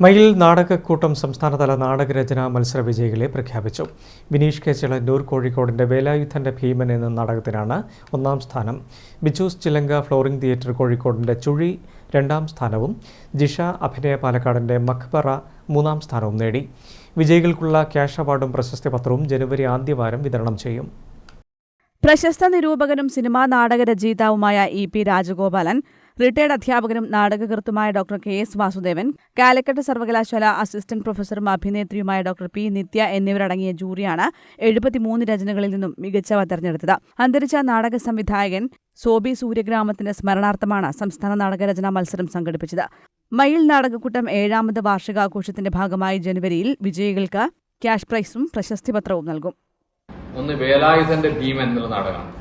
മയിൽ നാടകക്കൂട്ടം സംസ്ഥാനതല നാടകരചനാ മത്സര വിജയികളെ പ്രഖ്യാപിച്ചു. വിനീഷ് കെ. ചിളന്നൂർ കോഴിക്കോടിന്റെ വേലായുധന്റെ ഭീമൻ എന്ന നാടകത്തിനാണ് ഒന്നാം സ്ഥാനം. ബിജൂസ് ചിലങ്ക ഫ്ലോറിംഗ് തിയേറ്റർ കോഴിക്കോടിന്റെ ചുഴി രണ്ടാം സ്ഥാനവും ജിഷ അഭിനയ പാലക്കാടിന്റെ മഖ്ബറ മൂന്നാം സ്ഥാനവും നേടി. വിജയികൾക്കുള്ള ക്യാഷ് അവാർഡും പ്രശസ്തി പത്രവും ജനുവരി ആദ്യവാരം വിതരണം ചെയ്യും. പ്രശസ്ത നിരൂപകനും സിനിമാ നാടക രചയിതാവുമായ ഇ പി രാജഗോപാലൻ റിട്ടയർഡ് അധ്യാപകനും നാടകകൃത്തുമായ doctor K S Vasudevan Calicut സർവകലാശാല അസിസ്റ്റന്റ് പ്രൊഫസറും അഭിനേത്രിയുമായ ഡോക്ടർ പി നിത്യ എന്നിവരടങ്ങിയ ജൂറിയാണ് എഴുപത്തിമൂന്ന് രചനകളിൽ നിന്നും മികച്ചവ തെരഞ്ഞെടുത്തത്. അന്തരിച്ച നാടക സംവിധായകൻ സോബി സൂര്യഗ്രാമത്തിന്റെ സ്മരണാർത്ഥമാണ് സംസ്ഥാന നാടകരചനാ മത്സരം സംഘടിപ്പിച്ചത്. മയിൽ നാടകക്കൂട്ടം ഏഴാമത് വാർഷികാഘോഷത്തിന്റെ ഭാഗമായി ജനുവരിയിൽ വിജയികൾക്ക് ക്യാഷ് പ്രൈസും പ്രശസ്തി പത്രവും നൽകും. ഒന്ന് വേലായുധന്റെ ഭീമൻ എന്നുള്ള നാടകമാണ്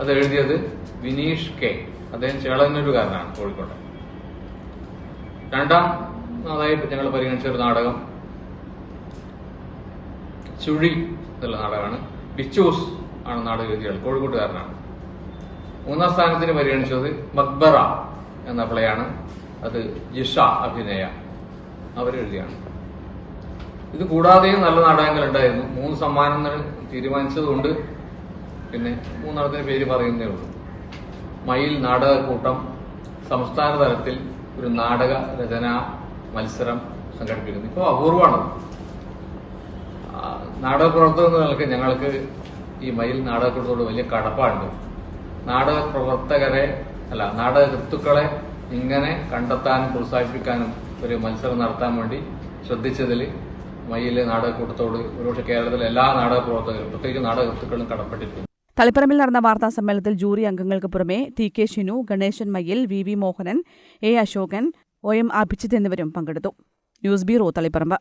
അത് എഴുതിയത് വിനീഷ് കെ. അദ്ദേഹം ചേളന്നൂരുകാരനാണ് കോഴിക്കോട്ടെ. രണ്ടാം അതായത് ഞങ്ങൾ പരിഗണിച്ച ഒരു നാടകം. ചുഴി എന്നുള്ള നാടകമാണ്. ബിച്ചൂസ് ആണ് നാടക രീതികൾ കോഴിക്കോട്ടുകാരനാണ്. മൂന്നാം സ്ഥാനത്തിന് പരിഗണിച്ചത് മക്ബറ എന്ന പ്ലേയാണ്. അത് ജിഷ അഭിനയ. അവരെഴുതിയാണ്. ഇത് കൂടാതെയും നല്ല നാടകങ്ങൾ ഉണ്ടായിരുന്നു മൂന്ന് സമ്മാനങ്ങൾ തീരുമാനിച്ചതുകൊണ്ട് പിന്നെ മൂന്നാളത്തിന് പേര് പറയുന്നേ ഉള്ളൂ. മയിൽ നാടകക്കൂട്ടം സംസ്ഥാന തലത്തിൽ ഒരു നാടക രചനാ മത്സരം സംഘടിപ്പിക്കുന്നു. ഇപ്പോൾ അപൂർവമാണ്. നാടക പ്രവർത്തകർ എന്ന നിലയ്ക്ക് ഞങ്ങൾക്ക് ഈ മയിൽ നാടകക്കൂട്ടത്തോട് വലിയ കടപ്പാടുണ്ട്. നാടക പ്രവർത്തകരെ അല്ല നാടക ഋത്തുക്കളെ ഇങ്ങനെ കണ്ടെത്താനും പ്രോത്സാഹിപ്പിക്കാനും ഒരു മത്സരം നടത്താൻ വേണ്ടി ശ്രദ്ധിച്ചതിൽ മയിലെ നാടകക്കൂട്ടത്തോട് ഒരുപക്ഷെ കേരളത്തിലെ എല്ലാ നാടക പ്രവർത്തകരും പ്രത്യേകിച്ച് നാടക ഋത്തുക്കളും കടപ്പെട്ടിരിക്കുന്നു. തളിപ്പറമ്പിൽ നടന്ന വാർത്താ സമ്മേളനത്തിൽ ജൂറി അംഗങ്ങൾക്ക് പുറമെ T K Shinu Ganeshan Mayyil V V Mohanan A Ashokan O M Abhijith എന്നിവരും പങ്കെടുത്തു. News bureau Taliparamba.